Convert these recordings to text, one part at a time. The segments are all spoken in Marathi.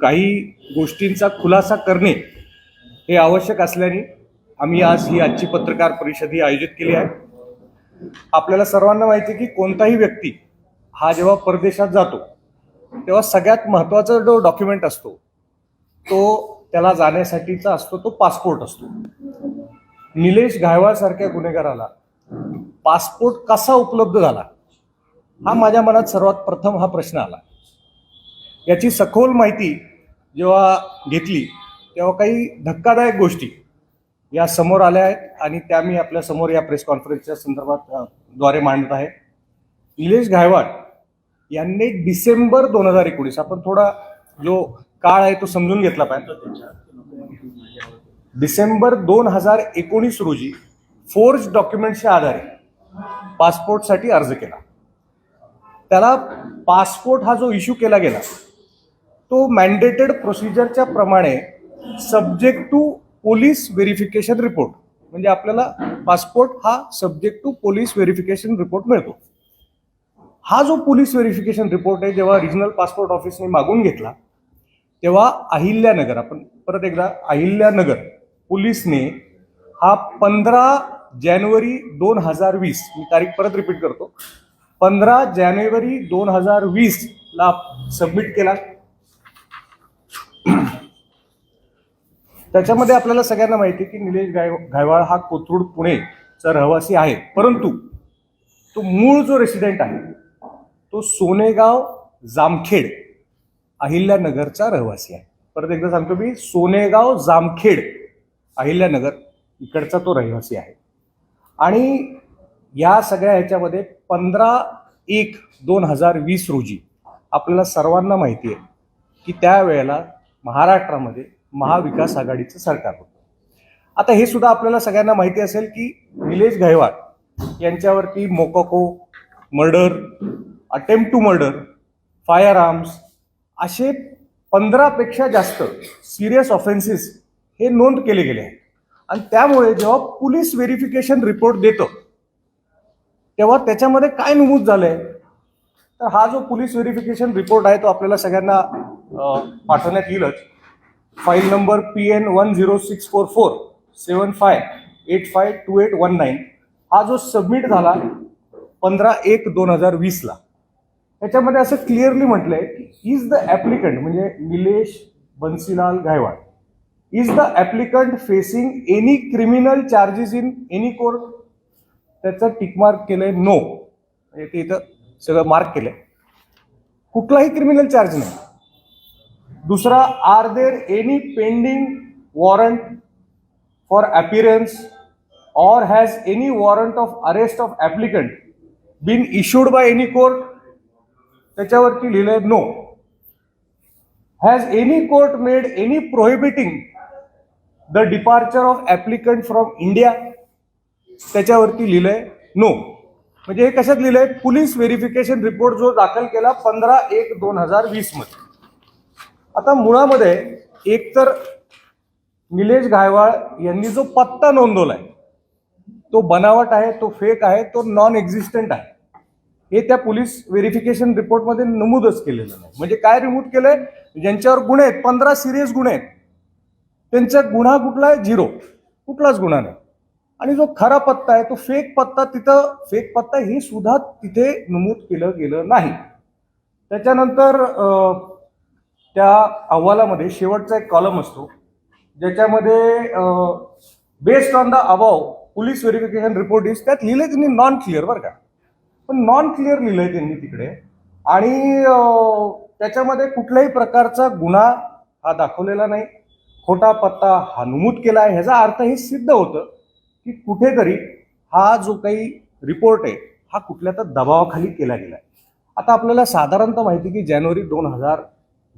काही गोष्टींचा खुलासा करणे हे आवश्यक असल्याने आम्ही आज ही आजची पत्रकार परिषद ही आयोजित केली आहे. आपल्याला सर्वांना माहिती आहे की कोणताही व्यक्ती हा जेव्हा परदेशात जातो तेव्हा सगळ्यात महत्त्वाचा जो डॉक्युमेंट असतो तो त्याला जाण्यासाठीचा असतो तो पासपोर्ट असतो. निलेश घायवाळसारख्या गुन्हेगाराला पासपोर्ट कसा उपलब्ध झाला हा माझ्या मनात सर्वात प्रथम हा प्रश्न आला. याची सखोल माहिती जेव्हा घेतली तेव्हा काही धक्कादायक गोष्टी या समोर आल्या आहेत आणि त्या मी आपल्यासमोर या प्रेस कॉन्फरन्सच्या संदर्भात द्वारे मांडत आहे. निलेश घायवाड यांनी डिसेंबर दोन हजार एकोणीस आपण थोडा जो काळ आहे तो समजून घेतला पाहिजे. डिसेंबर दोन हजार एकोणीस रोजी फोर्ज डॉक्युमेंटच्या आधारे पासपोर्टसाठी अर्ज केला. त्याला पासपोर्ट हा जो इश्यू केला गेला तो मॅन्डेटेड प्रोसिजरच्या प्रमाणे subject to police verification report म्हणजे आपल्याला पासपोर्ट हा subject to police verification report मिळतो. हा जो पोलीस व्हेरिफिकेशन रिपोर्ट आहे जेव्हा रिजनल पासपोर्ट ऑफिसने मागून घेतला तेव्हा अहिल्यानगर आपण परत एकदा अहिल्यानगर पोलीसने हा पंधरा जानेवारी दोन हजार वीस मी तारीख परत रिपीट करतो पंधरा जानेवारी दोन हजार वीसला सबमिट केला. त्याच्यामध्ये आपल्याला सगळ्यांना माहिती आहे की निलेश गाय गायवाळ हा कोथरूड पुणेचा रहिवासी आहे. परंतु तो मूळ जो रेसिडेंट आहे तो सोनेगाव जामखेड अहिल्यानगरचा रहिवासी आहे. परत एकदा सांगतो मी सोनेगाव जामखेड अहिल्यानगर इकडचा तो रहिवासी आहे. आणि या सगळ्या ह्याच्यामध्ये पंधरा एक दोन हजार वीस रोजी आपल्याला सर्वांना माहिती आहे की त्यावेळेला महाराष्ट्रामध्ये महाविकास आघाडीचं सरकार होतं. आता हे सुद्धा आपल्याला सगळ्यांना माहिती असेल की निलेश गायवाड यांच्यावरती मोकोको murder attempt to murder fire arms असे पंधरापेक्षा जास्त सिरियस ऑफेन्सेस हे नोंद केले गेले आहेत. आणि त्यामुळे जेव्हा पोलीस व्हेरिफिकेशन रिपोर्ट देतं तेव्हा त्याच्यामध्ये काय नमूद झालंय? तर हा जो पोलीस व्हेरिफिकेशन रिपोर्ट आहे तो आपल्याला सगळ्यांना पाठवण्यात येईलच. File number P N one zero six four four seven five eight five two eight one nine हा जो सबमिट झाला पंधरा एक दोन हजार वीसला त्याच्यामध्ये असं क्लिअरली म्हटलंय की इज द ॲप्लिकंट म्हणजे Nilesh Bansilal Gaikwad is the applicant facing any criminal charges in any court त्याचं टिकमार्क केलंय नो म्हणजे ते इथं सगळं मार्क केलंय. कुठलाही क्रिमिनल चार्ज नाही. दुसरा are there any pending warrant for appearance or has any warrant of arrest of applicant been issued by any court त्याच्यावरती लिहिलंय no has any court made any prohibiting the departure of applicant from India त्याच्यावरती लिहिलंय नो म्हणजे हे कशात लिहिलंय? पोलीस व्हेरिफिकेशन रिपोर्ट जो दाखल केला पंधरा एक दोन हजार वीसमध्ये आता मुळामध्ये एकतर निलेश गायवाळ यांनी जो पत्ता नोंदवलाय तो बनावट आहे तो फेक आहे तो नॉन एक्झिस्टंट आहे. हे त्या पोलीस व्हेरिफिकेशन रिपोर्टमध्ये नमूदच केलेलं नाही. म्हणजे काय रिमूव्ह केलंय? ज्यांच्यावर गुन्हे आहेत पंधरा सिरियस गुन्हे आहेत त्यांचा गुन्हा कुठला आहे? झिरो कुठलाच गुन्हा नाही. आणि जो खरा पत्ता आहे तो फेक पत्ता तिथं फेक पत्ता हे सुद्धा तिथे नमूद केलं गेलं नाही. त्याच्यानंतर त्या अहवालामध्ये शेवटचा एक कॉलम असतो. ज्याच्यामध्ये based on the above police verification report is त्यात लिहिलंय त्यांनी नॉन क्लिअर बरं का. पण नॉन क्लिअर लिहिलंय त्यांनी तिकडे. आणि त्याच्यामध्ये कुठल्याही प्रकारचा गुन्हा हा दाखवलेला नाही. खोटा पत्ता हा नमूद केला आहे. ह्याचा अर्थ हे सिद्ध होतं की कुठेतरी हा जो काही रिपोर्ट आहे हा कुठल्या तर दबावाखाली केला गेला आहे आता आपल्याला साधारणतः माहिती की जानेवारी दोन हजार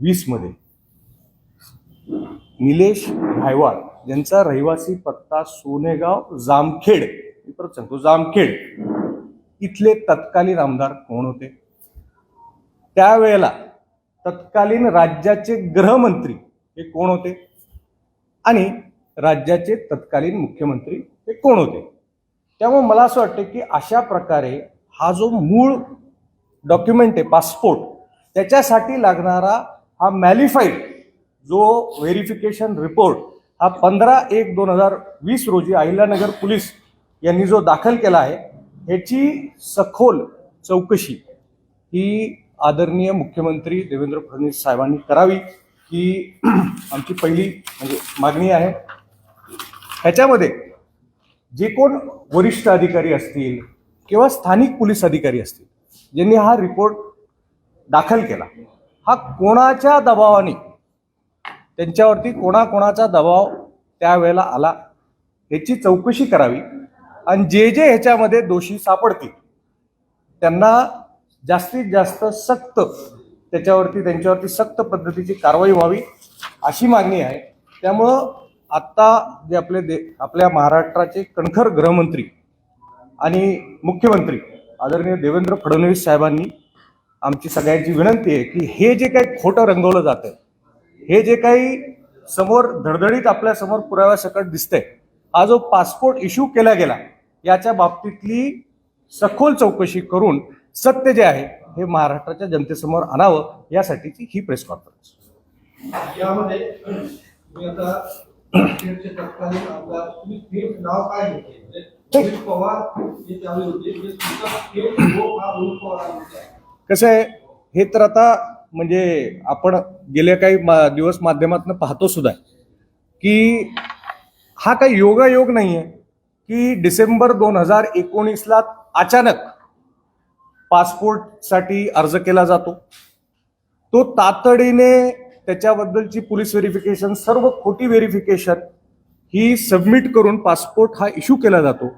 वीसमध्ये. निलेश घायवाळ यांचा रहिवासी पत्ता सोनेगाव जामखेड. मी परत सांगतो जामखेड. इथले तत्कालीन आमदार कोण होते? त्यावेळेला तत्कालीन राज्याचे गृहमंत्री हे कोण होते? आणि राज्याचे तत्कालीन मुख्यमंत्री हे कोण होते? त्यामुळे मला असं वाटतं की अशा प्रकारे हा जो मूळ डॉक्युमेंट आहे पासपोर्ट त्याच्यासाठी लागणारा हा मॅलिफाईड जो व्हेरिफिकेशन रिपोर्ट हा पंधरा एक दोन हजार वीस रोजी अहिल्यानगर पोलीस यांनी जो दाखल केला आहे ह्याची सखोल चौकशी ही आदरणीय मुख्यमंत्री देवेंद्र फडणवीस साहेबांनी करावी ही आमची पहिली म्हणजे मागणी आहे. ह्याच्यामध्ये जे कोण वरिष्ठ अधिकारी असतील किंवा स्थानिक पोलीस अधिकारी असतील ज्यांनी हा रिपोर्ट दाखल केला हा कोणाच्या दबावाने त्यांच्यावरती कोणाकोणाचा दबाव त्यावेळेला आला याची चौकशी करावी आणि जे जे ह्याच्यामध्ये दोषी सापडतील त्यांना जास्तीत जास्त सक्त त्याच्यावरती त्यांच्यावरती सक्त पद्धतीची कारवाई व्हावी अशी मागणी आहे. त्यामुळं आत्ता जे आपले दे आपल्या महाराष्ट्राचे कणखर गृहमंत्री आणि मुख्यमंत्री आदरणीय देवेंद्र फडणवीस साहेबांनी आमची सगळ्यांची विनंती आहे की हे जे काही खोटं रंगवलं जातं हे जे काही समोर धडधडीत आपल्यासमोर पुराव्यासकट दिसतंय हा जो पासपोर्ट इश्यू केला गेला याच्या बाबतीतली सखोल चौकशी करून सत्य जे आहे हे महाराष्ट्राच्या जनतेसमोर आणावं यासाठीची ही प्रेस कॉन्फरन्स यामध्ये कसं आहे हे तर आता म्हणजे आपण गेल्या काही मा- दिवस माध्यमातून पाहतो सुद्धा की हा काही योगायोग नाही आहे की डिसेंबर दोन हजार एकोणीसला अचानक पासपोर्टसाठी अर्ज केला जातो. तो तातडीने त्याच्याबद्दलची पोलीस व्हेरिफिकेशन सर्व खोटी व्हेरिफिकेशन ही सबमिट करून पासपोर्ट हा इश्यू केला जातो.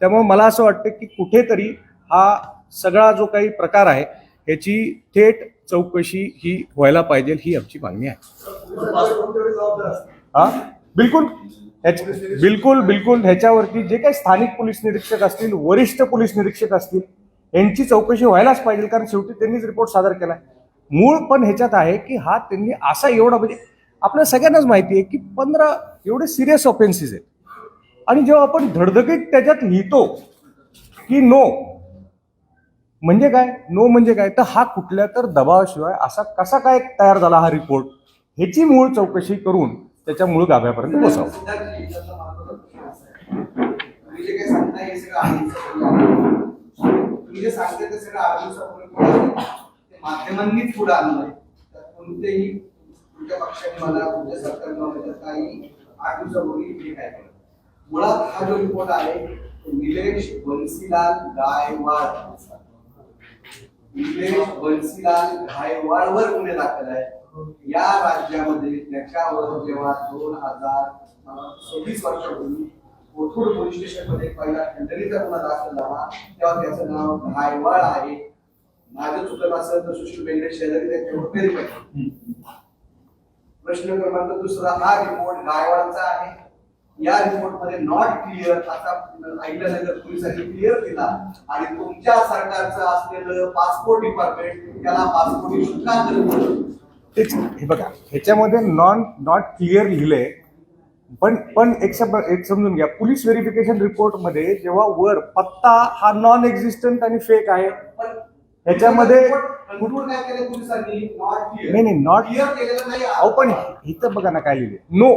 त्यामुळे मला असं वाटतं की कुठेतरी हा सगळा जो काही प्रकार आहे ह्याची थेट चौकशी ही व्हायला पाहिजे ही आमची मागणी आहे. हा? बिलकुल. बिलकुल बिलकुल ह्याच्यावरती जे काही स्थानिक पोलीस निरीक्षक असतील वरिष्ठ पोलीस निरीक्षक असतील यांची चौकशी व्हायलाच पाहिजे कारण शेवटी त्यांनीच रिपोर्ट सादर केला मूळ पण ह्याच्यात आहे की हा त्यांनी असा एवढा म्हणजे आपल्या सगळ्यांनाच माहिती आहे की पंधरा एवढे सिरियस ऑफेन्सेस आहेत. आणि जेव्हा आपण धडधकीत त्याच्यात लिहितो की नो म्हणजे काय? नो म्हणजे काय? तर हा कुठल्या तर दबावाशिवाय असा कसा काय तयार झाला हा रिपोर्ट ह्याची मूळ चौकशी करून त्याच्या मूळ गाभ्यापर्यंत पोहोचावं माध्यमांनीच पुढे आणलंय कोणतेही तुमच्या पक्षाने मला तुमच्या सरकारने मला काही आठ दिवसापूर्वी हे काय केलं. मुळात हा जो रिपोर्ट आहे तो निलेश बन्सीलाल गायवाड निलेश बन्सीलाल गायवाडवर गुन्हे दाखल आहे या राज्यामध्ये त्याच्यावर जेव्हा दोन हजार सव्वीस वर्षापूर्वी कोथरूड पोलीस स्टेशनमध्ये पहिला खंडणीचा गुन्हा दाखल झाला तेव्हा त्याचं नाव गायवाड आहे. माझं चुकत असेल तर सुशील बेंगळे शेजारी त्याच्यावर व्हेरीफाय प्रश्न क्रमांक दुसरा हा रिपोर्ट गायवाडाचा आहे. या रिपोर्टमध्ये नॉट क्लिअर असा अहिल्यानगर पोलिसांनी क्लिअर दिला आणि तुमच्या सरकारचं असलेलं पासपोर्ट डिपार्टमेंट त्याला पासपोर्ट इश्यू का करत हे बघा ह्याच्यामध्ये नॉन नॉट क्लिअर लिहिलंय पण पण एक एक समजून घ्या. पोलीस व्हेरिफिकेशन रिपोर्टमध्ये जेव्हा वर पत्ता हा नॉन एक्झिस्टंट आणि फेक आहे ह्याच्यामध्ये केलं नॉट नाही, नाही, not- क्लिअर केलेलं नाही. अहो पण इथं बघा ना काय लिहिले नो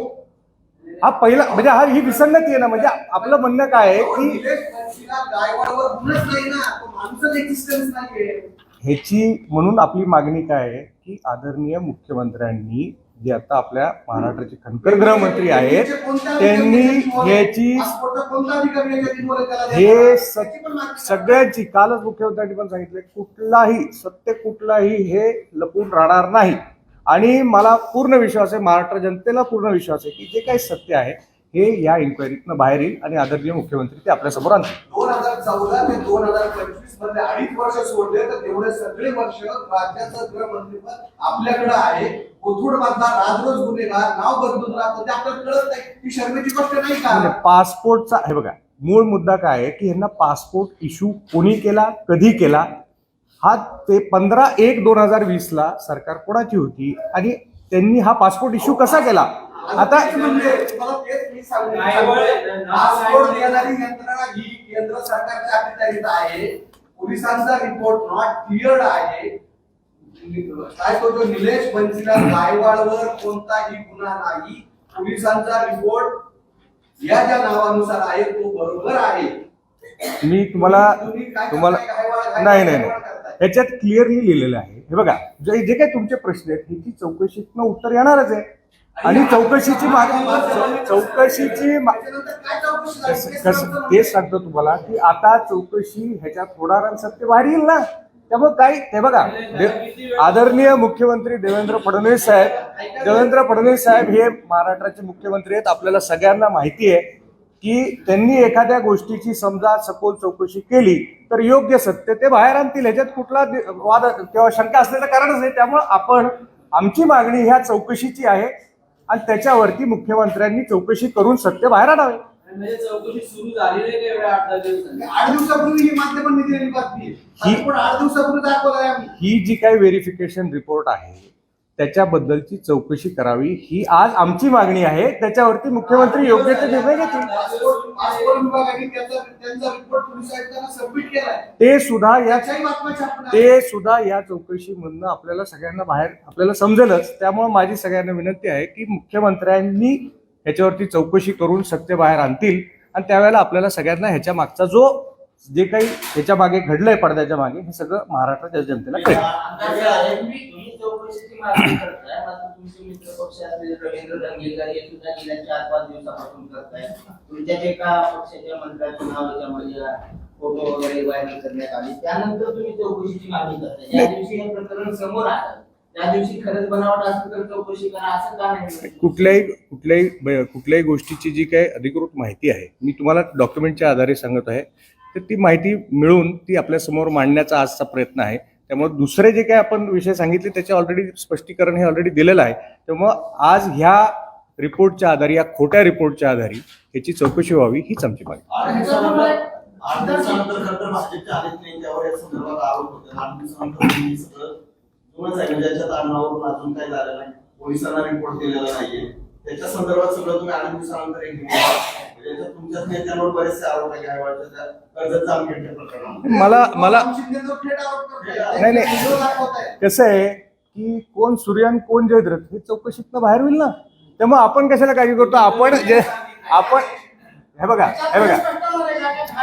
हा पहिला म्हणजे हा ही विसंगती आहे ना म्हणजे आपलं म्हणणं काय आहे की ह्याची म्हणून आपली मागणी काय आहे की आदरणीय मुख्यमंत्र्यांनी जे आता आपल्या महाराष्ट्राचे खनकर गृहमंत्री आहेत त्यांनी ह्याची हे स- सगळ्यांची कालच मुख्यमंत्र्यांनी पण सांगितले कुठलाही सत्य कुठलाही हे लपून राहणार नाही. आणि मला पूर्ण विश्वास आहे महाराष्ट्र जनतेला पूर्ण विश्वास आहे की जे काही सत्य आहे हे या इन्क्वायरीतनं बाहेर येईल आणि आदरणीय मुख्यमंत्री ते आपल्यासमोर आणतील. दोन हजार चौदा ते दोन हजार पंचवीसमध्ये अडीच वर्ष सोडले तर तेवढे सगळे वर्ष राज्याचं गृहमंत्रीपद आपल्याकडे आहे. कोथरूड मधला राजरोज गुन्हेगार नाव बदलून राहतो ते आपल्याला कळत नाही. ही शर्मेची गोष्ट नाही म्हणजे का पासपोर्टचा हे बघा मूळ मुद्दा काय आहे की यांना पासपोर्ट इश्यू कोणी केला कधी केला हा ते पंधरा एक दोन हजार वीस ला सरकार कोणाची होती आणि त्यांनी हा पासपोर्ट इश्यू कसा केला? आता तेच म्हणजे पासपोर्ट देणारी यंत्रणा ही केंद्र सरकारच्या अखत्यारीत आहे. पोलिसांचा रिपोर्ट नॉट क्लिअर्ड आहे. काय तो जो निलेश बन्सीलाल गायवाडवर कोणताही गुन्हा नाही. पोलिसांचा रिपोर्ट या ज्या नावानुसार आहे तो बरोबर आहे. मी तुम्हाला तुम्हाला गायवाड- नाही नाही याच्यात ह्याच्यात क्लिअरली लिहिलेलं आहे. हे बघा जे जे काही तुमचे प्रश्न आहेत ह्याची चौकशीतनं उत्तर येणारच आहे. आणि चौकशीची मागणी चौकशीची कसं तेच सांगतो तुम्हाला की आता चौकशी ह्याच्यात होणार सत्य बाहेर येईल ना. त्यामुळे काय ते बघा आदरणीय मुख्यमंत्री देवेंद्र फडणवीस साहेब देवेंद्र फडणवीस साहेब हे महाराष्ट्राचे मुख्यमंत्री आहेत. आपल्याला सगळ्यांना माहिती आहे. की त्यांनी एखाद्या गोष्टीची समजा सखोल चौकशी केली तर योग्य सत्य ते बाहेर आणतील. ह्याच्यात कुठला वाद किंवा शंका असण्याचं कारणच नाही. त्यामुळे आपण आमची मागणी ह्या चौकशीची आहे आणि त्याच्यावरती मुख्यमंत्र्यांनी चौकशी करून सत्य बाहेर आणावे. म्हणजे चौकशी सुरू ही जी काही व्हेरिफिकेशन रिपोर्ट आहे त्याच्याबद्दलची चौकशी करावी. ही आज आमची मागणी आहे. त्याच्यावरती मुख्यमंत्री योग्य ते निर्णय घेतील. ते सुद्धा या ते सुद्धा या चौकशीमधनं आपल्याला सगळ्यांना बाहेर आपल्याला समजेलच. त्यामुळे माझी सगळ्यांना विनंती आहे की मुख्यमंत्र्यांनी ह्याच्यावरती चौकशी करून सत्य बाहेर आणतील. आणि त्यावेळेला आपल्याला सगळ्यांना ह्याच्या मागचा जो जे काही ह्याच्या मागे घडलंय पडद्याच्या मागे हे सगळं महाराष्ट्राच्या जनतेला कळेल. फोटो वगैरे व्हायरल करण्यात आले त्यानंतर तुम्ही चौकशीची मागणी ज्या दिवशी हे प्रकरण समोर आलं त्या दिवशी खरंच बनावट असेल तर चौकशी करा असं का नाही? कुठल्याही कुठल्याही कुठल्याही गोष्टीची जी काही अधिकृत माहिती आहे मी तुम्हाला डॉक्युमेंटच्या आधारे सांगत आहे. तर ती माहिती मिळून ती आपल्यासमोर मांडण्याचा आजचा प्रयत्न आहे. त्यामुळे दुसरे जे काही आपण विषय सांगितले त्याचे ऑलरेडी स्पष्टीकरण हे ऑलरेडी दिलेलं आहे. त्यामुळं आज ह्या रिपोर्टच्या आधारे या खोट्या रिपोर्टच्या आधारे याची चौकशी व्हावी हीच आमची मागणी. याच्यात तुमच्याच नेत्यांवर बरेचसे आरोप आहे त्या प्रकरणामध्ये. मला मला शिंदे जो थेट आरोप करतोय. नाही, नाही. कसं आहे की कोण सूर्यन कोण जयद्रथ हे चौकशीतनं बाहेर होईल ना? त्यामुळे आपण कशाला काळजी करतो? आपण जे आपण हे बघा हे बघा.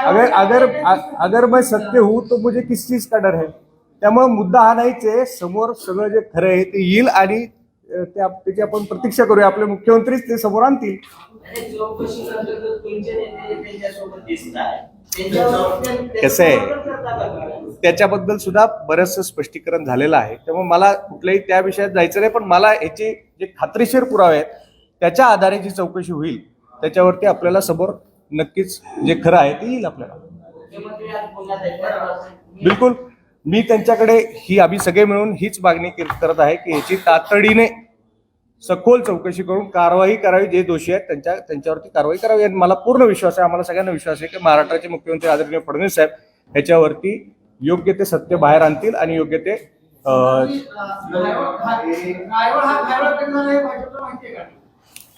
अगर अगर अ- अगर मैं सत्य हूं तो मुझे किस चीज का डर है? त्यामुळे मुद्दा हा नाहीच आहे समोर सगळं जे खरं आहे ते येईल आणि अ, ते आप- त्याची आपण प्रतीक्षा करूया. आपले मुख्यमंत्रीच ते समोर आणतील. कसं आहे? त्याच्याबद्दल सुद्धा बरंचसं स्पष्टीकरण झालेलं आहे. त्यामुळे मला कुठल्याही त्या विषयात जायचं नाही पण मला याचे जे खात्रीशीर पुरावे आहेत त्याच्या आधारे जी चौकशी होईल त्याच्यावरती आपल्याला समोर नक्कीच जे खरं आहे ते येईल आपल्याला. बिलकुल. मी त्यांच्याकडे ही आम्ही सगळे मिळून हीच मागणी करत आहे की याची तातडीने सखोल चौकशी करून कारवाई करावी जे दोषी आहेत त्यांच्या त्यांच्यावरती कारवाई करावी. आणि मला पूर्ण विश्वास आहे आम्हाला सगळ्यांना विश्वास आहे की महाराष्ट्राचे मुख्यमंत्री आदरणीय फडणवीस साहेब ह्याच्यावरती योग्य ते सत्य बाहेर आणतील आणि योग्य ते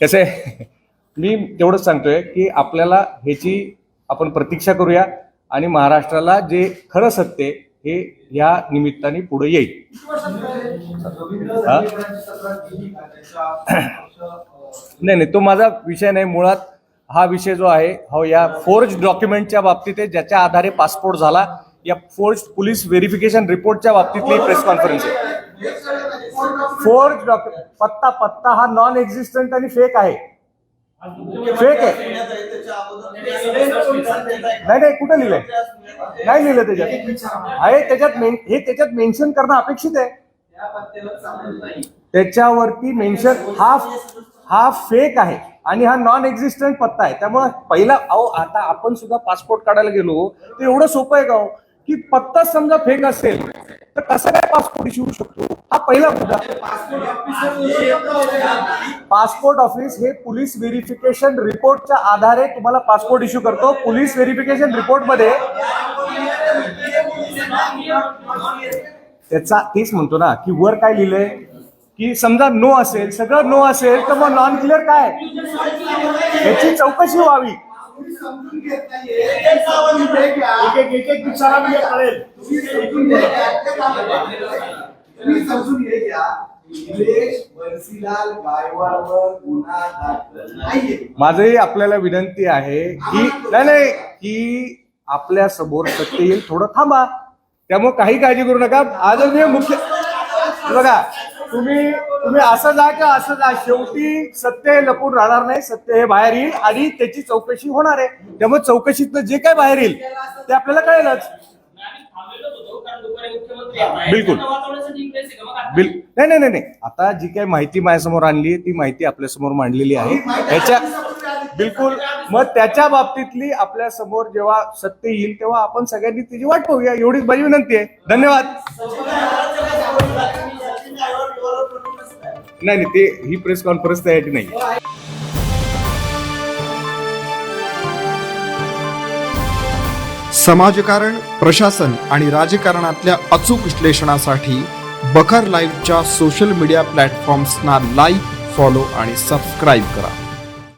कसे कसं? आहे मी तेवढंच सांगतोय की आपल्याला ह्याची आपण प्रतीक्षा करूया आणि महाराष्ट्राला जे खरं सत्य हे या निमित्ताने पुढे येईल. नाही नाही तो माझा विषय नाही. मुळात हा विषय जो आहे हा या फोर्ज डॉक्युमेंटच्या बाबतीत आहे ज्याच्या आधारे पासपोर्ट झाला. या फोर्ज पोलीस व्हेरिफिकेशन रिपोर्टच्या बाबतीतली प्रेस कॉन्फरन्स आहे. फोर्ज डॉक्युमेंट पत्ता पत्ता हा नॉन एक्झिस्टंट आणि फेक आहे. फेक आहे. नाही नाही कुठं लिहिलंय? नाही लिहिलं त्याच्यात. आहे त्याच्यात हे त्याच्यात मेन्शन करणं अपेक्षित आहे. त्याच्यावरती मेन्शन हा हा फेक आहे. आणि हा नॉन एक्झिस्टंट पत्ता आहे. त्यामुळे पहिला अहो आता आपण सुद्धा पासपोर्ट काढायला गेलो ते एवढं सोपं आहे का हो? की पत्ता समजा फेक असेल तर कसं काय पासपोर्ट इश्यू होऊ शकतो? हा पहिला मुद्दा. पासपोर्ट ऑफिस हे पोलीस व्हेरिफिकेशन रिपोर्टच्या आधारे तुम्हाला पासपोर्ट इश्यू करतो. पोलीस व्हेरिफिकेशन रिपोर्टमध्ये त्याचा तेच म्हणतो ना की वर काय लिहिलंय? की समजा नो असेल सगळं नो असेल तर मग नॉन क्लिअर काय? याची चौकशी व्हावी. तुम्ही समजून घेत नाहीये. तुम्ही समजून घ्या. तुम्ही समजून घ्या. माझंही आपल्याला विनंती आहे की नाही नाही की आपल्यासमोर सत्य येईल. थोडं थांबा. त्यामुळे काही काळजी करू नका. आज मी मुख्य बघा तुम्ही तुम्ही असं जा किंवा असं जा. शेवटी सत्य हे लपून राहणार नाही. सत्य हे बाहेर येईल आणि त्याची चौकशी होणार आहे. त्यामुळे चौकशीतनं जे काय बाहेर येईल ते आपल्याला कळेलच. बिलकुल. का? बिल नाही नाही नाही नाही. आता जी काही माहिती माझ्यासमोर आणली ती माहिती आपल्यासमोर मांडलेली आहे. ह्याच्या बिलकुल. मग त्याच्या बाबतीतली आपल्यासमोर जेव्हा सत्य येईल तेव्हा आपण सगळ्यांनी त्याची वाट पाहूया. एवढीच माझी विनंती आहे. धन्यवाद. नाही नाही ते ही प्रेस कॉन्फरन्स त्यासाठी नाही. समाजकारण प्रशासन आणि राजकारणातल्या अचूक विश्लेषणासाठी बखर लाईव्हच्या सोशल मीडिया प्लॅटफॉर्म्सना लाईक फॉलो आणि सबस्क्राईब करा.